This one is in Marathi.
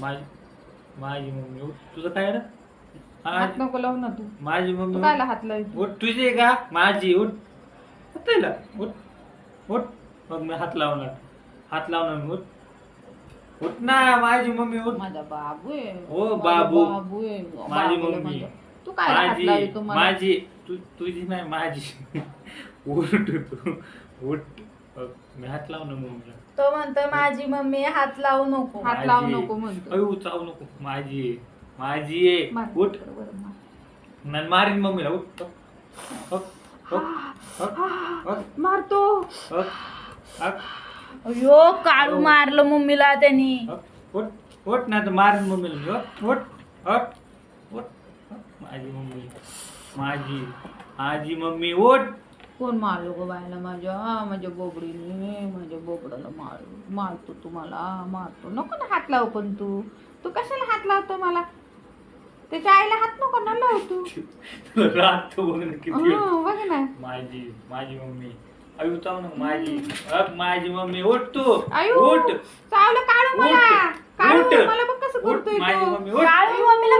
माझी माझी मम्मी उठ तुझं काय रे? हात आज- नको लावू ना तू. माझी तू मम्मी कायला हात लावतो उठ तुझी का? माझी उठ. तिला उठ. उठ. मग मी हात लावणार. हात लावणार मी उठ. उठ ना माझी मम्मी उठ. माझा बाबू आहे. ओ, माझा बाबू. बाबू आहे. माझी बाबूला मम्मी. तू काय हात माझी मला माझी तू तुझी नाही माझी. उठ तू. उठ. मी हात लावणार मम्मीला तो म्हणतोय माझी मम्मी हात लावू नको. हात लावू माझी. नको म्हणतो. अयो चावू नको. माझी आहे. माझी आहे. मार, उठ. बरोबर, मार. मारीन मम्मीला. उठ. हक, हक, हक, हक, मारतो. हक, हक, अयो काळू मारलं मम्मीला त्यांनी. हक. उठ. उठ नाही तर मारीन मम्मीला. मी उठ. उठ. हट उठ. हक. माझी मम्मी. माझी. माझी मम्मी. उठ. कोण मारलो गो बायला माझ्या? माझ्या बोबडीने माझ्या बोबडाला मार मारतो तुम्हाला मारतो. नको ना हात लाव पण तू. तू कशाला हात लावतो मला? त्याच्या आईला हात नको ना लावतो राहतो बघ ना किती. हं, बघ ना. माझी माझी मम्मी. चाव ना माझी. मम्मी उठ तू. आयु उठ. चावलं काढू मला. उठ. काढू उठ. मला बघ कसं उठ करतोय माझी तो. मम्मी उठ. काळू मम्मीला